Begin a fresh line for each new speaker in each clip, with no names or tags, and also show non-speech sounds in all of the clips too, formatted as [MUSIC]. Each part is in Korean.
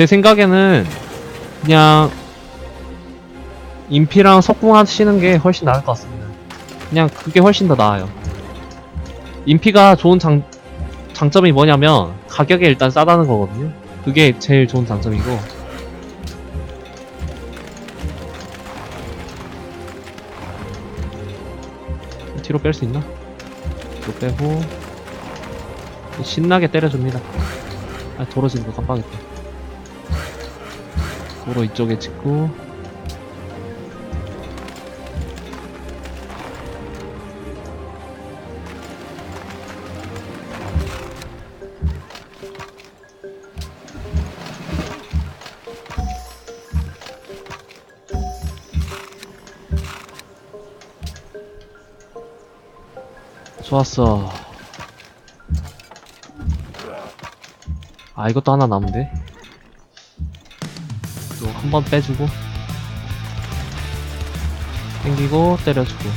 제 생각에는 그냥 인피랑 석궁 하시는 게 훨씬 나을 것 같습니다. 그냥 그게 훨씬 더 나아요. 인피가 좋은 장, 장점이 뭐냐면 가격이 일단 싸다는 거거든요. 그게 제일 좋은 장점이고 뒤로 뺄 수 있나? 뒤로 빼고 신나게 때려줍니다. 아 도로 지는 거 깜빡했다. 도로 이쪽에 찍고 좋았어. 아, 이것도 하나 남은데? 또한번 빼주고. 당기고, 때려주고.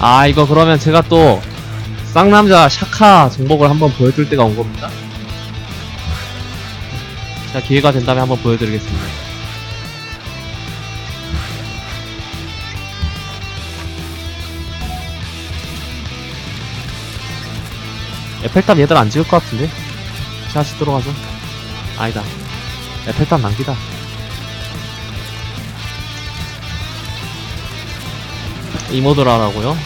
아, 이거 그러면 제가 또, 쌍남자 샤카 정복을 한번 보여줄 때가 온 겁니다. 자, 기회가 된다면 한번 보여드리겠습니다. 에펠탑 얘들 안 지을 것 같은데? 샷이 들어가서. 아니다. 에펠탑 남기다. 이모드를 하라고요? [LAUGHS]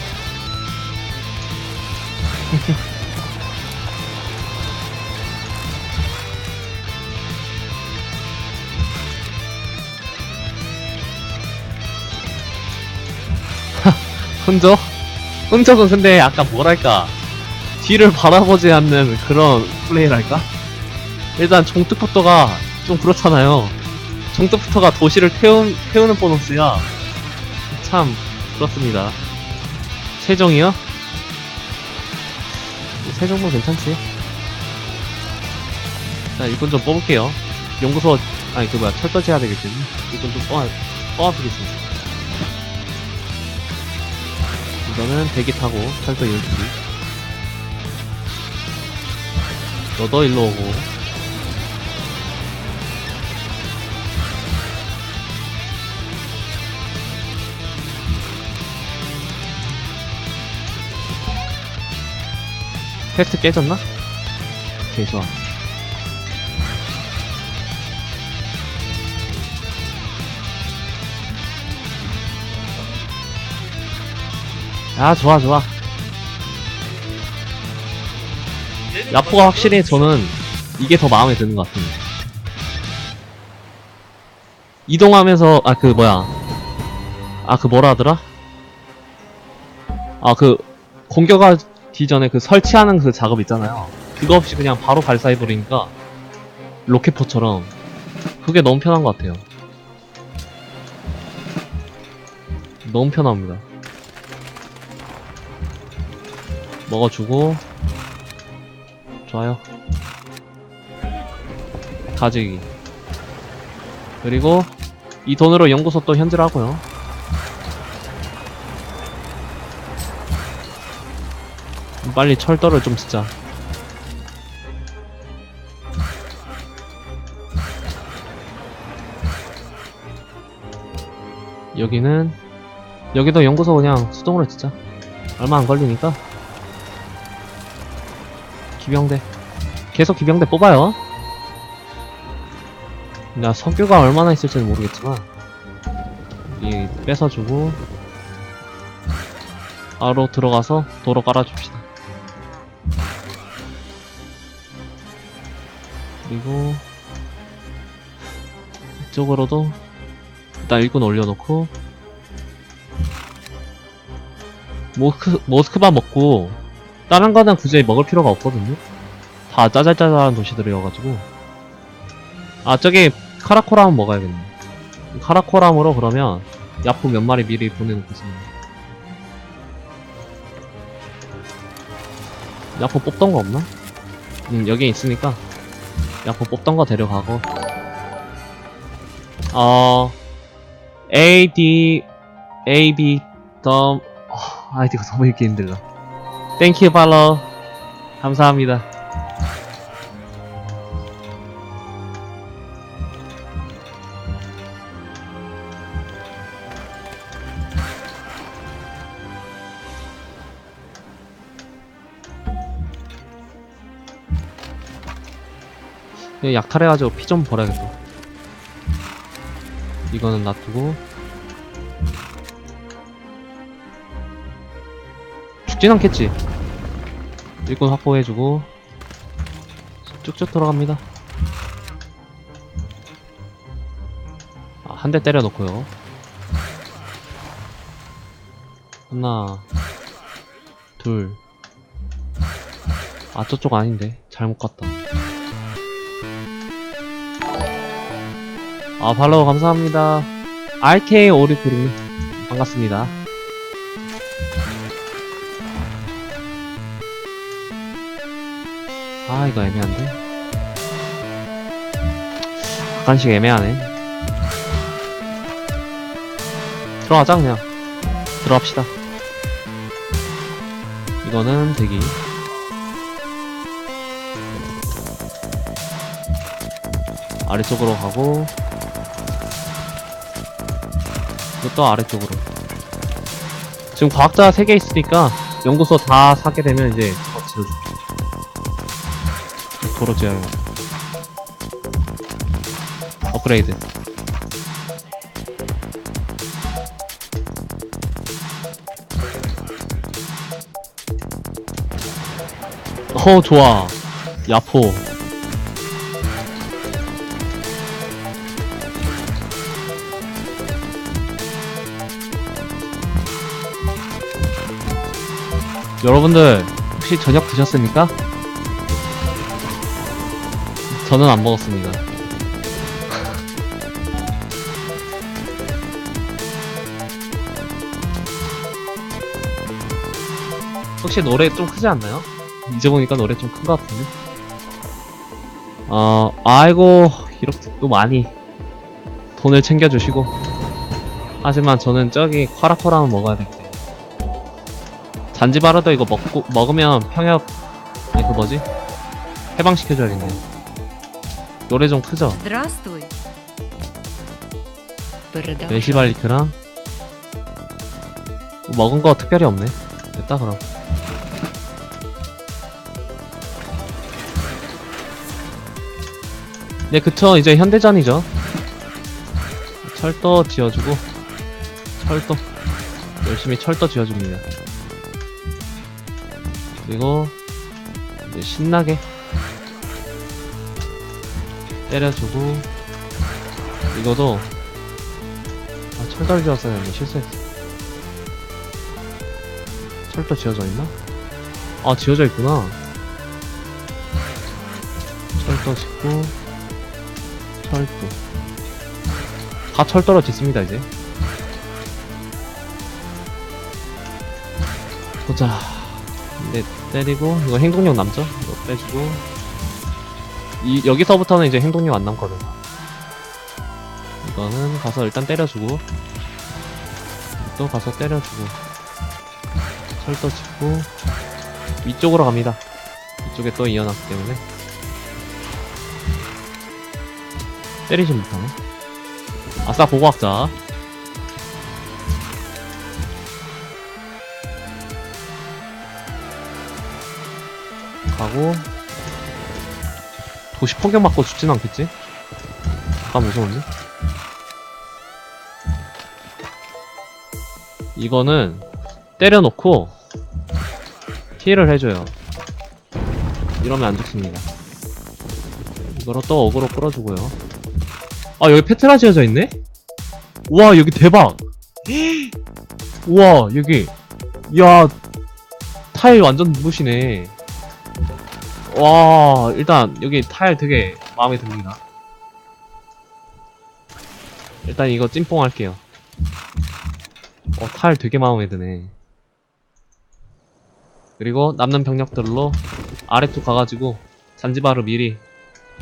흔적? 흔적은 근데 약간 뭐랄까 뒤를 바라보지 않는 그런 플레이랄까? 일단 종특부터가 좀 그렇잖아요. 종특부터가 도시를 태운, 태우는 보너스야. 참 그렇습니다. 세종이요? 세종도 괜찮지? 자 일꾼 좀 뽑을게요. 연구소 아니 그 뭐야 철도지 해야 때문에 일꾼 좀 뽑아, 뽑아보겠습니다. 이거는 대기 타고 철도 12기 너도 일로 오고. 퀘스트 깨졌나? 오케이 좋아 아 좋아 좋아 야포가 확실히 저는 이게 더 마음에 드는 것 같습니다. 이동하면서 아 그 뭐야 아 그 뭐라 하더라? 아 그 공격하기 전에 그 설치하는 그 작업 있잖아요. 그거 없이 그냥 바로 발사해버리니까 로켓포처럼 그게 너무 편한 것 같아요. 너무 편합니다. 먹어주고 좋아요. 가지기. 그리고 이 돈으로 연구소 또 현질 하고요. 빨리 철도를 좀 짓자. 여기는 여기도 연구소 그냥 수동으로 짓자. 얼마 안 걸리니까. 기병대. 계속 기병대 뽑아요. 나 석유가 얼마나 있을지는 모르겠지만 이 뺏어주고 바로 들어가서 도로 깔아줍시다. 그리고 이쪽으로도 일단 일꾼 올려놓고 모스크, 모스크바 먹고 다른 거는 굳이 먹을 필요가 없거든요. 다 짜잘짜잘한 도시들이어가지고 아 저기 카라코람 먹어야겠네 카라코람으로 그러면 야포 몇 마리 미리 보내놓고 있습니다 야포 뽑던 거 없나? 음 여기에 있으니까 야포 뽑던 거 데려가고 어 A D A B 덤 아, 아이디가 너무 읽기 힘들다. 땡큐 팔로우. 감사합니다. 약탈해가지고 피 좀 벌어야겠다. 이거는 놔두고 죽진 않겠지. 일꾼 확보해주고 쭉쭉 돌아갑니다. 아, 한 대 때려놓고요. 하나, 둘. 아 저쪽 아닌데 잘못 갔다. 아 팔로우 감사합니다. RK 오리쿠르 반갑습니다. 아 이거 애매한데? 약간씩 애매하네. 들어가자 그냥. 들어갑시다. 이거는 대기. 아래쪽으로 가고. 이것도 아래쪽으로. 지금 과학자 3개 있으니까 연구소 다 사게 되면 이제 도로 지어요 업그레이드. 어 좋아. 야포. 여러분들 혹시 저녁 드셨습니까? 저는 안 먹었습니다. [LAUGHS] 혹시 노래 좀 크지 않나요? 이제 보니까 노래 좀 큰 것 같은데? 어, 아이고, 이렇게 또 많이 돈을 챙겨주시고. 하지만 저는 저기 콰라코라는 먹어야 되기 때문에. 잔지바르도 이거 먹고, 먹으면 평협, 아니, 그 뭐지? 해방시켜줘야겠네. 노래 좀 크죠?
Здравствуй. Продолжай.
메시발리크랑 먹은 거 특별히 없네. 됐다 그럼. 네 그쵸 이제 현대전이죠. 철도 지어주고 철도 열심히 철도 지어줍니다. 그리고 이제 신나게 때려주고 이거도 아, 철도를 지었어야 했는데 실수했어. 철도 지어져 있나? 아, 지어져 있구나. 철도 짓고, 철도. 다 철도로 짓습니다, 이제. 보자. 네, 때리고, 이거 행동력 남죠? 이거 빼주고. 이, 여기서부터는 이제 행동력 안 남거든. 이거는 가서 일단 때려주고 또 가서 때려주고 철도 짓고 위쪽으로 갑니다. 이쪽에 또 이어놨기 때문에. 때리지 못하네. 아싸 보고학자. 가고 도시 폭격 맞고 죽진 않겠지? 아 무서운데? 이거는 때려놓고 힐을 해줘요. 이러면 안 좋습니다. 이거로 또 어그로 끌어주고요. 아 여기 페트라 지어져 있네? 우와 여기 대박! [GASPS] 우와 여기 야 타일 완전 눈부시네. 와 일단 여기 타일 되게 마음에 듭니다. 일단 이거 찐뽕 할게요. 어, 탈 되게 마음에 드네. 그리고 남는 병력들로 아래쪽 가가지고 잔지바르 미리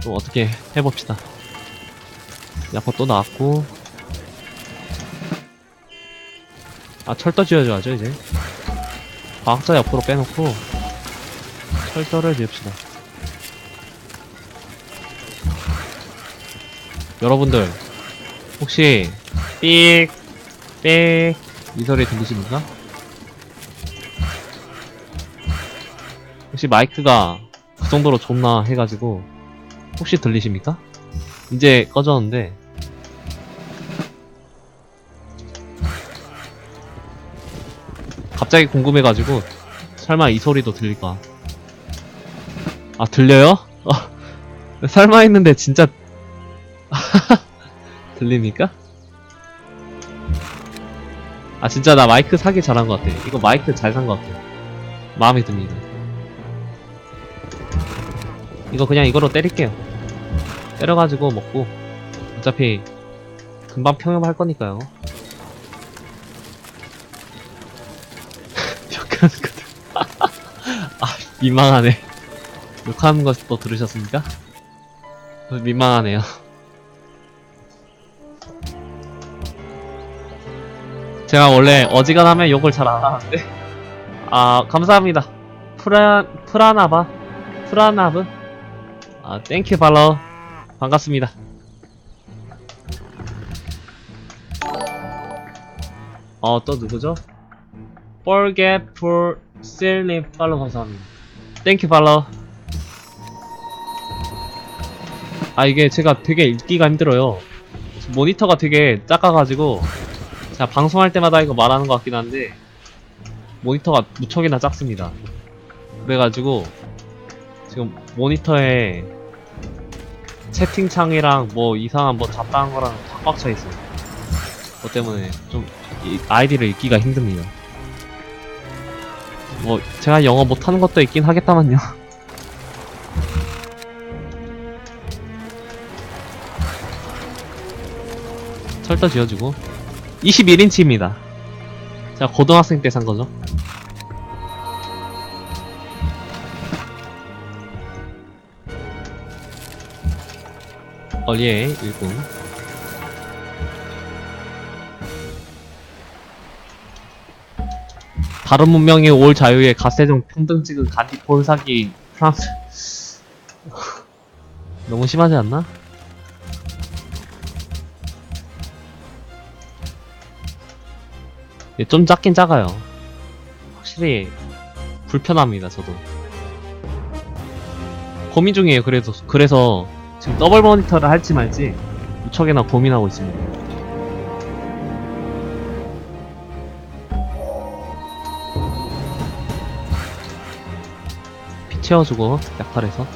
좀 어떻게 해봅시다. 야포 또 나왔고. 아, 철도 지어줘야죠, 이제. 과학자 옆으로 빼놓고 철저를 지읍시다. 여러분들 혹시 삑, 삑, 이 소리 들리십니까? 혹시 마이크가 그 정도로 좋나 해가지고 혹시 들리십니까? 이제 꺼졌는데 갑자기 궁금해가지고 설마 이 소리도 들릴까? 아 들려요? 어, [LAUGHS] 설마 했는데 진짜 [LAUGHS] 들립니까? 아 진짜 나 마이크 사기 잘한 것 같아. 이거 마이크 잘 산 것 같아. 마음에 듭니다. 이거 그냥 이거로 때릴게요. 때려가지고 먹고 어차피 금방 평염할 거니까요. [LAUGHS] 욕하는 것들. [LAUGHS] 아 민망하네. 욕하는 것도 들으셨습니까? 민망하네요. 제가 원래 어지간하면 욕을 잘 안 하는데. 아 감사합니다. 프라 프라나바? 프라나브? 아 땡큐 발러 반갑습니다. 어 또 누구죠? for sil님 팔로 감사합니다. 땡큐 발러 아 이게 제가 되게 읽기가 힘들어요. 모니터가 되게 작아가지고 제가 방송할 때마다 이거 말하는 것 같긴 한데 모니터가 무척이나 작습니다. 그래가지고 지금 모니터에 채팅창이랑 뭐 이상한 뭐 잡다한 거랑 다 꽉 차 있어요. 그것 때문에 좀 이- 아이디를 읽기가 힘듭니다. 뭐 제가 영어 못하는 것도 있긴 하겠다만요. [LAUGHS] 철도 지어주고 21인치입니다. 제가 고등학생 때 산 거죠. 얼리에 일꾼. 다른 문명의 올 자유의 가세종 평등지급 간디 폴사기 프랑스 [LAUGHS] 너무 심하지 않나? 좀 작긴 작아요. 확실히 불편합니다, 저도. 고민 중이에요, 그래서, 그래서 지금 더블 모니터를 할지 말지 무척이나 고민하고 있습니다. 피 채워주고, 약팔에서.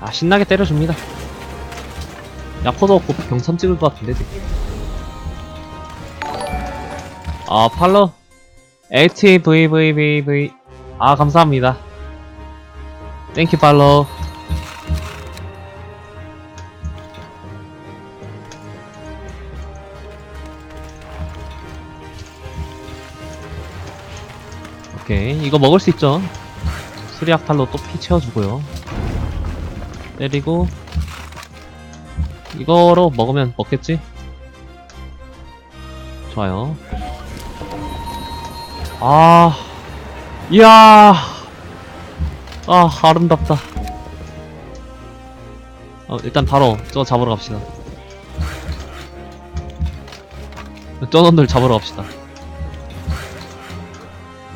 아, 신나게 때려줍니다. 야포도 없고 병선 찍을 것 같은데, 느낌. 아, 팔로 HVVVV 아, 감사합니다. 땡큐 팔로 오케이, 이거 먹을 수 있죠? 수리악 팔로 또 피 채워주고요. 때리고 이거로 먹으면 먹겠지? 좋아요. 아, 이야, 아, 아름답다. 어, 일단 바로 저거 잡으러 갑시다. 저 놈들 잡으러 갑시다.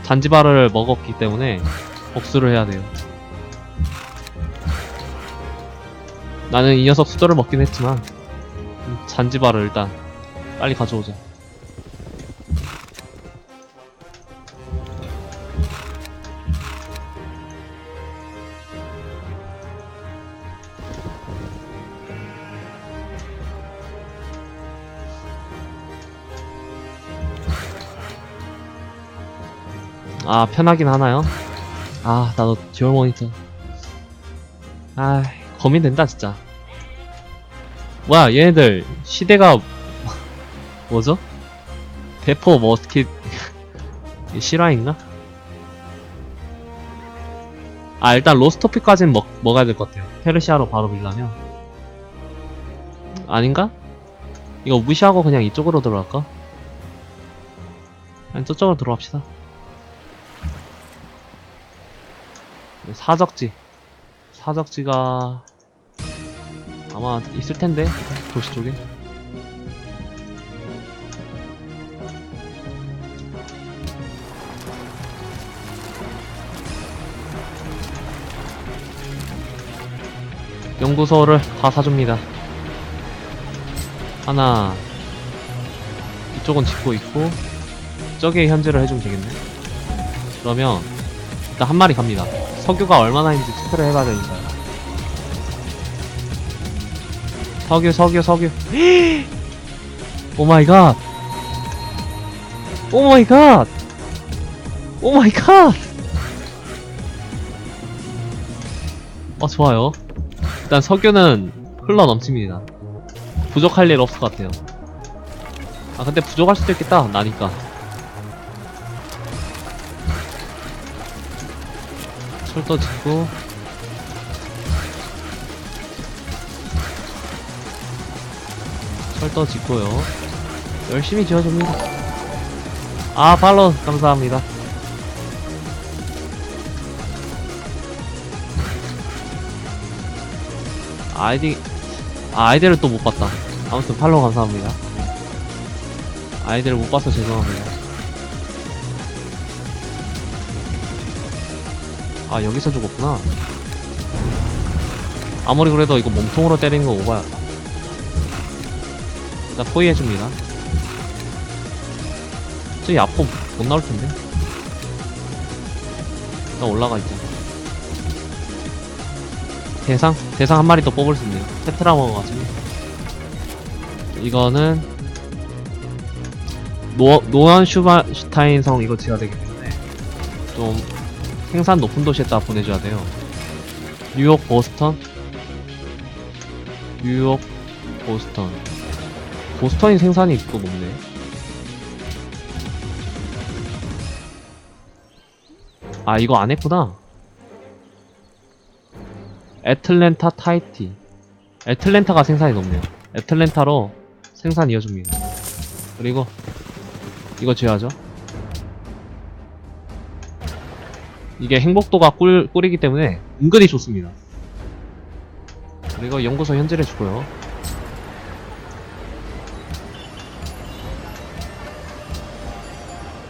잔지바를 먹었기 때문에 복수를 해야 돼요. 나는 이 녀석 수저를 먹긴 했지만 음, 잔지바를 일단 빨리 가져오자. 아 편하긴 하나요? 아 나도 듀얼 모니터 아 고민된다 진짜 뭐야 얘네들 시대가 [LAUGHS] 뭐죠? 대포 머스킷 [LAUGHS] 실화인가? 아 일단 로스토피까지는 먹, 먹어야 될 것 같아요 페르시아로 바로 밀라면 아닌가? 이거 무시하고 그냥 이쪽으로 들어갈까? 아니 저쪽으로 들어갑시다 사적지. 사적지가 아마 있을 텐데 도시 쪽에. 연구소를 다 사줍니다. 하나 이쪽은 짓고 있고 저기에 현질을 해주면 되겠네. 그러면 일단 한 마리 갑니다 석유가 얼마나 있는지 체크를 해봐야 되니까요 석유 석유 석유. [GASPS] 오마이갓. 오마이갓. 오마이갓. 어 좋아요. 일단 석유는 흘러 넘칩니다. 부족할 일 없을 것 같아요. 아 근데 부족할 수도 있겠다 나니까 짓고. 철도 짓고요. 열심히 지어줍니다. 아 팔로우 감사합니다. 아이디 아 아이디를 또 못 봤다. 아무튼 팔로우 감사합니다. 아이디를 못 봐서 죄송합니다 아 여기서 죽었구나. 아무리 그래도 이거 몸통으로 때리는 거 오바야 일단 포위해줍니다. 저기 앞포 못 나올 텐데. 일단 올라가 있자. 대상? 대상 한 마리 더 뽑을 수 있네요. 테트라 먹어가지고. 이거는 노, 노현 슈바슈타인 성 이거 지어야 때문에 좀 생산 높은 도시에다 보내줘야 돼요. 뉴욕, 보스턴? 뉴욕, 보스턴. 보스턴이 생산이 또 높네. 아, 이거 안 했구나. 애틀랜타 타이티. 애틀랜타가 생산이 높네요. 애틀랜타로 생산 이어줍니다. 그리고 이거 지어야죠. 이게 행복도가 꿀, 꿀이기 때문에 은근히 좋습니다. 그리고 연구소 현질해 주고요.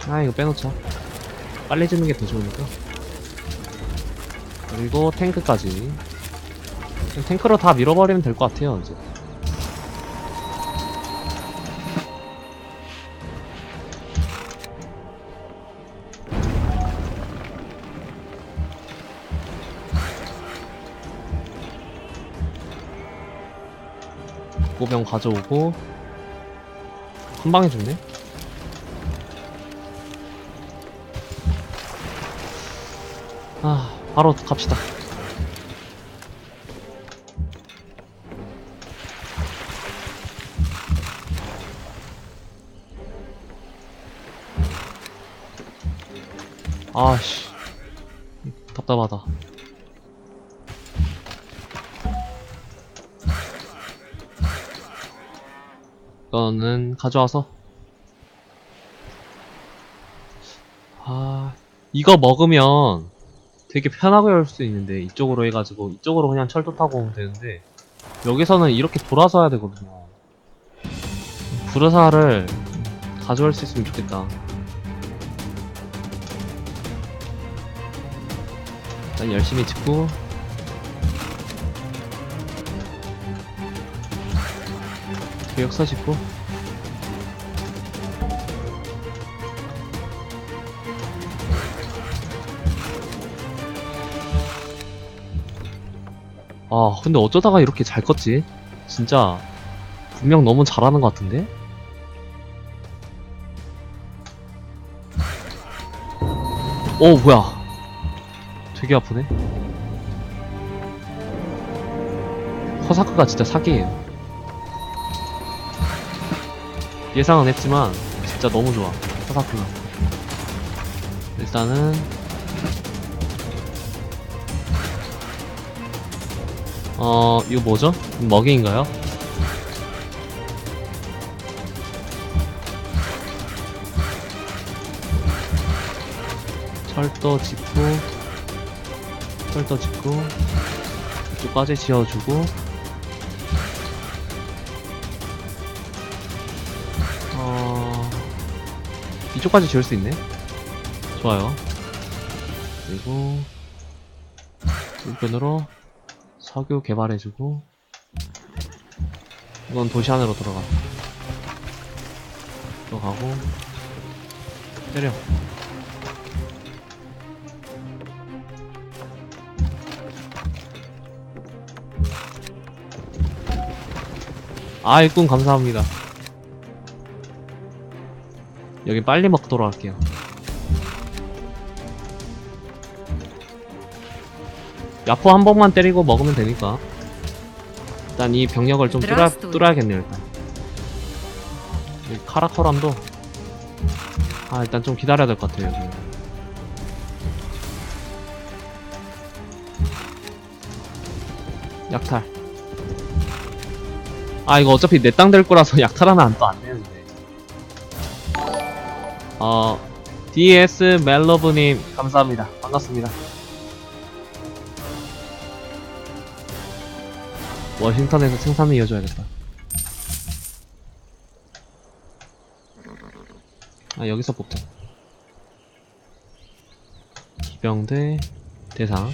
아 이거 빼놓자. 빨리 짓는 게 더 좋으니까. 그리고 탱크까지. 탱크로 다 밀어버리면 될 것 같아요 이제. 고병 가져오고 한 방에 죽네. 아, 바로 갑시다. 아씨, 답답하다. 이거는 가져와서. 아 이거 먹으면 되게 편하게 올 수 있는데 이쪽으로 해가지고 이쪽으로 그냥 철도 타고 오면 되는데 여기서는 이렇게 돌아서 해야 되거든요. 부르사를 가져올 수 있으면 좋겠다. 일단 열심히 짓고 계역서 짓고 아 근데 어쩌다가 이렇게 잘 컸지? 진짜 분명 너무 잘하는 것 같은데? 오 뭐야 되게 아프네 허사크가 진짜 사기예요 예상은 했지만 진짜 너무 좋아 허사크가 일단은 어 이거 뭐죠? 먹이인가요? 철도 짓고 철도 짓고 이쪽까지 지어주고 이쪽까지 지을 수 있네. 좋아요. 그리고 이편으로 석유 개발해주고 이건 도시 안으로 들어가. 들어가고. 때려. 아 일꾼 감사합니다 여기 빨리 먹도록 할게요. 야포 한 번만 때리고 먹으면 되니까. 일단 이 병력을 좀 뚫어야,
드라스토이.
뚫어야겠네요 일단. 이 카라코람도. 아 일단 좀 기다려야 될 것 같아요 여기 약탈. 아 이거 어차피 내 땅 될 거라서 [LAUGHS] 약탈하면 또안 되는데 어 DS 멜로브님 감사합니다. 반갑습니다. 워싱턴에서 생산을 이어줘야겠다. 아 여기서 뽑자. 기병대 대상.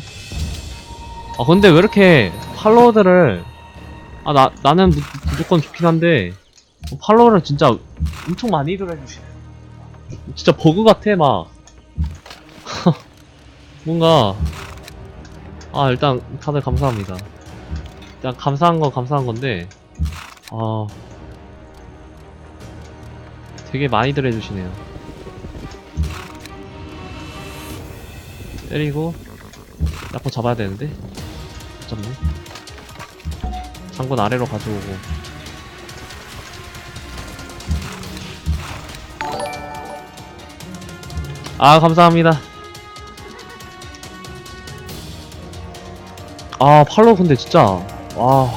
아 근데 왜 이렇게 팔로워들을 아 나 나는 무, 무조건 좋긴 한데 어, 팔로워를 진짜 엄청 많이들 해주시네 진짜 버그 같아 막. [LAUGHS] 뭔가. 아 일단 다들 감사합니다. 일단 감사한 건 감사한 건데 아 되게 많이들 해주시네요. 때리고 야포 잡아야 되는데? 못 잡네 장군 아래로 가져오고 아 감사합니다. 아 팔로우 근데 진짜 와.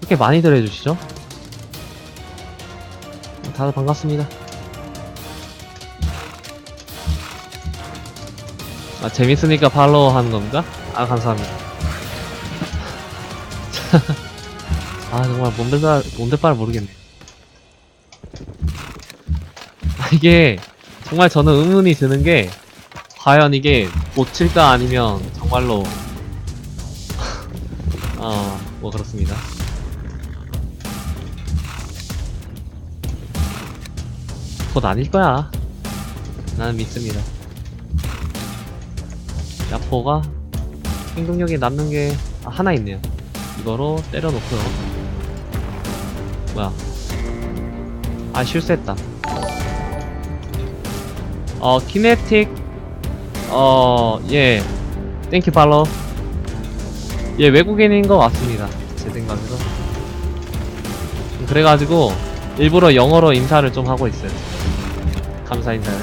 이렇게 많이들 해주시죠? 다들 반갑습니다. 아 재밌으니까 팔로우 하는 겁니까? 아 감사합니다. [LAUGHS] 아 정말 뭔들 바 뭔들 바를 모르겠네. 아 이게 정말 저는 의문이 드는 게 과연 이게 고칠까 아니면 정말로 [LAUGHS] 어, 뭐 그렇습니다. 곧 아닐 거야. 나는 믿습니다. 야포가 행동력이 남는 게 아, 하나 있네요. 이거로 때려놓고요. 뭐야? 아 실수했다. 어 키네틱 어 예. 땡큐 팔로우. 얘 외국인인 것 같습니다. 제 생각에도. 그래가지고 일부러 영어로 인사를 좀 하고 있어요. 감사 인사를.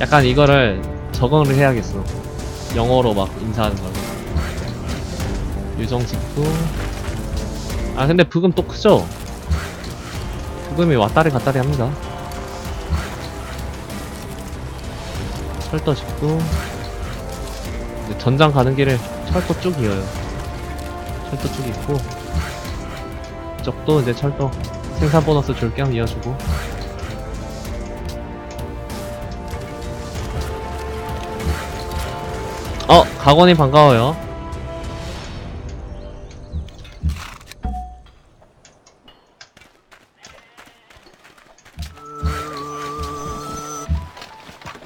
약간 이거를 적응을 해야겠어. 영어로 막 인사하는 걸. [LAUGHS] 유정 직후. 아 근데 부금 또 크죠? 부금이 왔다리 갔다리 합니다. 철도 직후. 이제 전장 가는 길을 철도 쭉 이어요. 철도 쭉 있고 이쪽도 이제 철도 생산 보너스 줄 겸 이어주고 어 각원이 반가워요.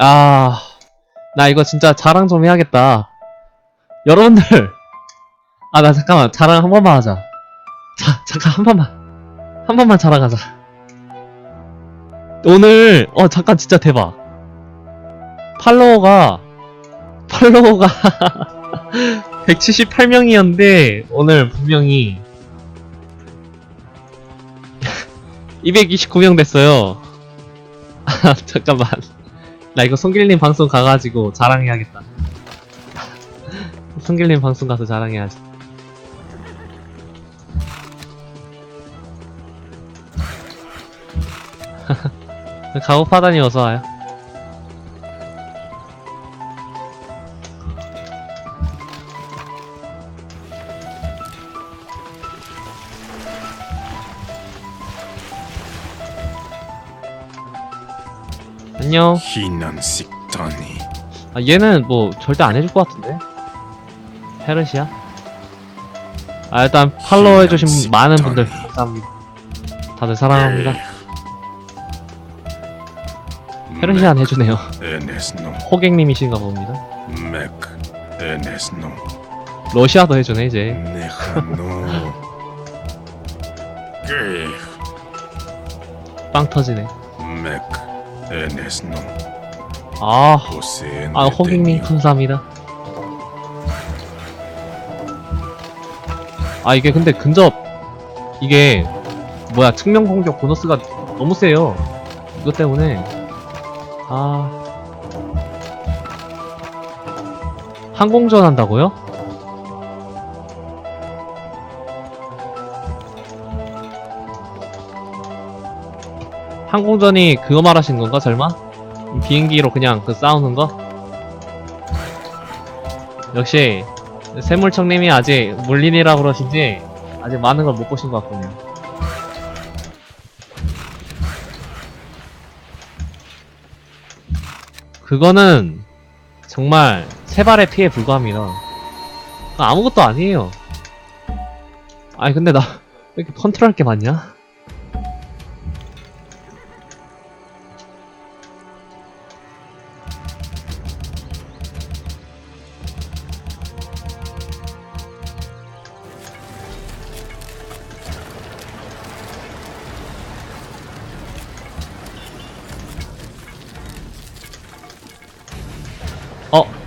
아, 나 이거 진짜 자랑 좀 해야겠다. 여러분들! 아, 나 잠깐만, 자랑 한 번만 하자. 자, 잠깐, 한 번만. 한 번만 자랑하자. 오늘, 어, 잠깐, 진짜 대박. 팔로워가, 팔로워가, [LAUGHS] 178명이었는데, 오늘 분명히, [LAUGHS] 229명 됐어요. 아, [LAUGHS] 잠깐만. 나 이거 송길님 방송 가가지고 자랑해야겠다. [LAUGHS] 송길님 방송 가서 자랑해야지. [LAUGHS] 가고파다니 어서와요. 안녕.
희난 식단이
아, 얘는 뭐 절대 안 해줄 것 같은데? 페르시아? 아, 일단 팔로우 해주신 많은 분들 감사합니다. 다들 사랑합니다. 페르시안 해주네요.
에네스노
호객님이신가 봅니다.
맥 에네스노
러시아도 해주네, 이제.
네하노 [LAUGHS]
빵 터지네. 아,
호세엔
아, 호객님 감사합니다. 아, 이게 근데 근접, 이게, 뭐야, 측면 공격 보너스가 너무 세요. 이것 때문에. 아. 항공전 한다고요? 항공전이 그거 말하시는 건가, 설마? 비행기로 그냥 그 싸우는 거? 역시 세물청님이 아직 물린이라 그러신지 아직 많은 걸 못 보신 것 같군요. 그거는 정말 세 발의 피해 불과합니다. 아무것도 아니에요. 아니 근데 나 왜 이렇게 컨트롤 할 게 많냐?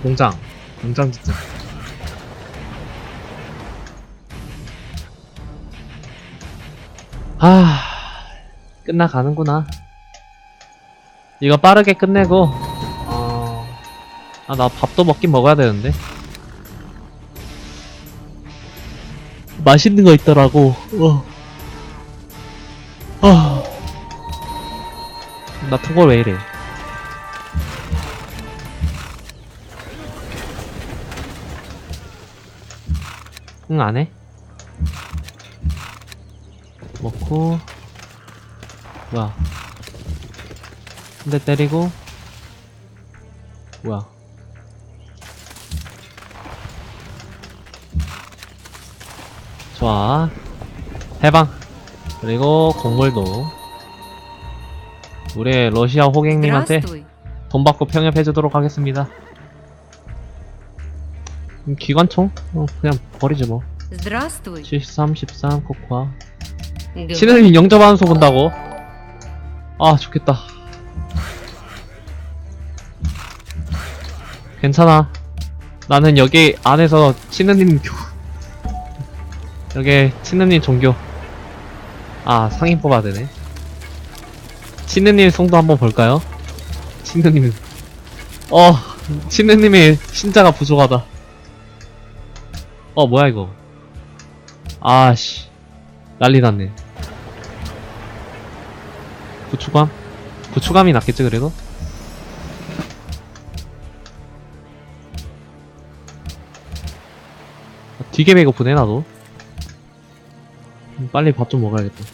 공장. 공장 진짜. 아, 끝나가는구나. 이거 빠르게 끝내고, 어, 아, 나 밥도 먹긴 먹어야 되는데. 맛있는 거 있더라고, 어. 아. 나 토걸 왜 이래. 응, 안 해? 먹고, 뭐야. 한 대 때리고, 뭐야. 좋아. 해방. 그리고 곡물도. 우리 러시아 호객님한테 돈 받고 평협해주도록 하겠습니다. 음, 기관총? 어, 그냥 버리지 뭐.
Здравствуй.
73, 13, 코코아.
Говори.
신은이 영접하는 소 본다고? 아, 좋겠다. 괜찮아. 나는 여기 안에서 신은님 교, 여기 신은님 종교. 아, 상인 뽑아야 되네. 신은님 송도 한번 볼까요? 신은님. 어, 신은님의 신자가 부족하다. 어, 뭐야, 이거. 아씨. 난리 났네. 부추감? 부추감이 낫겠지, 그래도? 아, 되게 배고프네, 나도. 음, 빨리 밥 좀 먹어야겠다.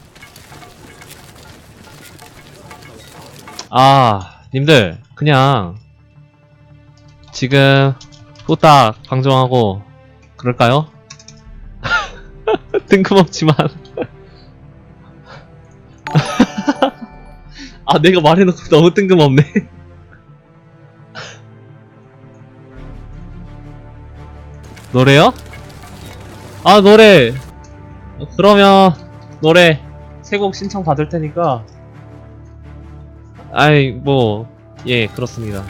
아, 님들, 그냥, 지금, 후딱 방송하고, 그럴까요? [LAUGHS] 뜬금없지만. [LAUGHS] 아, 내가 말해놓고 너무 뜬금없네. [LAUGHS] 노래요? 아, 노래. 어, 그러면, 노래, 세 곡 신청 받을 테니까. 아이, 뭐, 예, 그렇습니다.